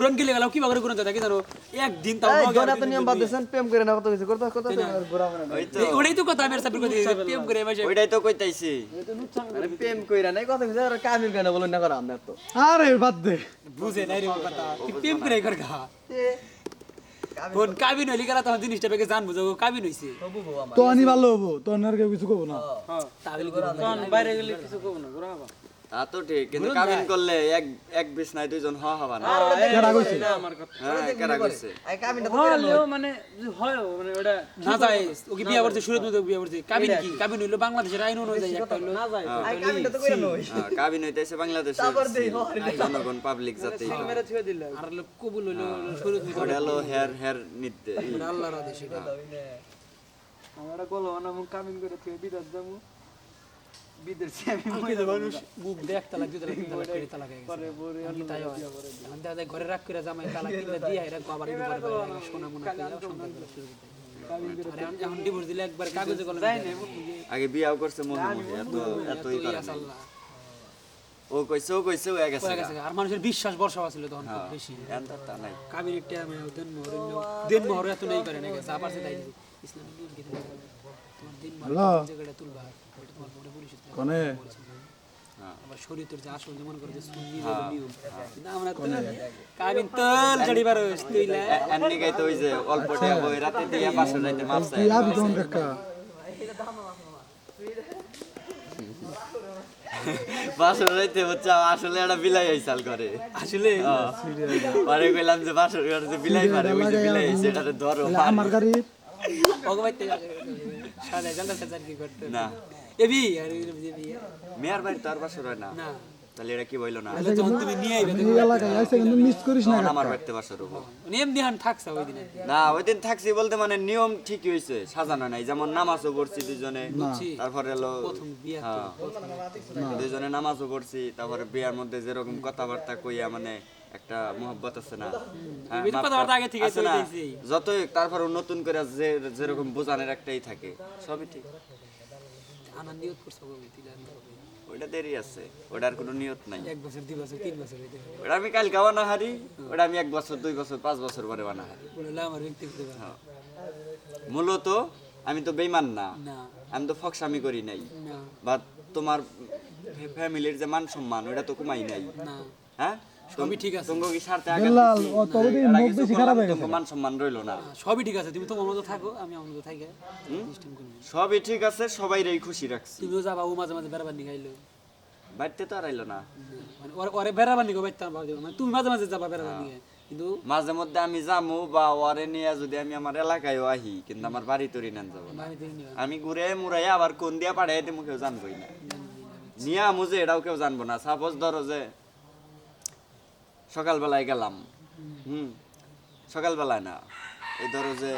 ঘুরন গেলে গেলাম কীভাবে করে ঘুরন যায়? কি জানো একদিন তাও জনা তো একদিন নিয়ম বাদ প্রেম করে না কত কিছু করতে কত ঘোরা মানে। ওই তো। তো কথা আমি আর সাবির কথা প্রেম করে মাসে ওইটাই তো কইতাইছি। মানে প্রেম কইরা নাই কত কিছু আর কামিল কেন বলুন না করা আমরা তো। আরে বাদ দে। বুঝে নাই রে কথা। কি প্রেম করে কর গা কোন কাবিন হইলি গেলা তখন জিনিসটা বেগে জানব যে ও কাবিন হইছে। তো আনি ভালো হব তো আর কেউ কিছু কবো না। তাহলে বাইরে গেলে কিছু কব না ঘুরা তা তো ঠিক কিন্তু কাবিন করলে এক এক বিছ নাই দুইজন হ হবা না। কেডা কইছে? হ্যাঁ কেরা কইছে? এই কামিলটা তো লই। মানে হয় মানে ওটা না যায়। ওকে বিয়া করছে সুরত মধ্যে বিয়া করছে। কাবিন কি? কাবিন হইল বাংলাদেশের আইন অনুযায়ী একটা হইল। না যায়। এই কামিলটা তো কইরা লই। হ্যাঁ, কাবিন হইতেছে বাংলাদেশে জনগণ পাবলিক যাতে আর হলো কবুল হইল সুরত মধ্যে ওটা হলো হেয়ার হেয়ার নিতে আল্লাহর আদেশ এটা আমরা কলো না কামিন করে তুই বিদেশ যাব। বিদেশ আমি মানুষ তালা করে তালা হয়ে গেছে। আমি তাই হয়। এখন দেখা ঘরে রাখ করে জামাই তালা কিনলে দিয়ে এরা আবার এর উপরে বাইরে লাগে, সোনা মোনা সন্তান করে শুরু করতে হয়। আর এখন- এখন ডিভোর্স দিলে একবার কাগজে কলমে দেয়। আগে বিয়াও করছে মনে মনে এত এতই করে ও কইছে ও কইছে ও গেছে আর মানুষের বিশ্বাস বর্ষা ছিল তখন খুব বেশি। এত তা নাই। কাবির মোহর দিন মোহর এত নেই করে তাই ইসলামিক তোমার দিন মোহর। জায়গাটা তুলবা ওটা তোমার বোর্ডে পুলিশ কনে? আবার শরীরের যে আসল যেমন করে যে সুন্নি যে নিয়ম। কিন্তু আমরা তো কাবিন তল জড়ি বারো তুইলা এমনি গাইতে ওই যে অল্প টাকা বই রাতে দিয়ে পাঁচশো যাইতে মাপ চাই। তুই আবি কাকা পাঁচশো যাইতে হচ্ছে আসলে একটা বিলাই আইসাল করে আসলে? পরে কইলাম যে বাসর ঘরে যে বিলাই মারে ওই যে বিলাই ধরো আমার গাড়ি ভগবাইতে সাদা জানতে সাজার কি করতে না। এবি আর মেয়ার বাড়ি তো আর বাসর হয় না। তাহলে এটা কি বইলো না? তাহলে যখন তুমি নিয়ে আইবে এলাকায় আইসে কিন্তু মিস করিস না আমার বাড়িতে বাসর হব নিয়ম দিহান থাকছ ওই দিনে। না ওই দিন থাকছি বলতে মানে নিয়ম ঠিকই হয়েছে সাজানো নাই। যেমন নামাজও পড়ছি দুজনে তারপরে এলো প্রথম বিয়া হ্যাঁ। দুজনে নামাজও পড়ছি তারপরে বিয়ার মধ্যে যেরকম কথাবার্তা কইয়া মানে একটা মোহব্বত আছে না? হ্যাঁ, আছে না? যতই তারপরে নতুন করে যে যেরকম বোঝানোর একটাই থাকে সবই ঠিক। নিয়ত করছ কবে তিলা হবে ওইটা দেরি আছে ওটার কোনো নিয়ত নাই। এক বছর দুই বছর তিন বছর হইতে হবে। ওটা আমি কালকে বানা হারি ওটা আমি এক বছর দুই বছর পাঁচ বছর পরে বানা হারি বলে আমার ব্যক্তিগত মূলত আমি তো বেইমান না। না। আমি তো ফকসামি করি নাই। না। বা তোমার ফ্যামিলির যে মান সম্মান ওটা তো কমাই নাই। হ্যাঁ? সবই ঠিক আছে। তোমাকে কি স্বার্থে আঘাত বেলাল ও তবে মুখ বেশি খারাপ হয়ে গেছে। মান সম্মান রইল না। সবই ঠিক আছে তুমি তোমার মতো থাকো আমি আমার মতো থাকি সিস্টেম করি সবই ঠিক আছে সবাইরই খুশি রাখছি। তুমিও যাবা ও মাঝে মাঝে বেড়াবার তো আর আইলো না। মানে ওরে বেড়াবার বাইতে মানে তুমি মাঝে মাঝে যাবা বেড়াবার নিগে কিন্তু মাঝে মধ্যে আমি যামু বা ওরে নিয়ে যদি আমি আমার এলাকায়ও আহি কিন্তু আমার বাড়ি তরি নেন যাব না। আমি ঘুরে মুড়াই আবার কোন দিয়া পাঠাই দিমু কেউ জানবই না। নিয়ে আমু যে এটাও কেউ জানব না। সাপোজ ধরো যে সকালবেলায় গেলাম। হুম সকালবেলায় না। এই ধরো যে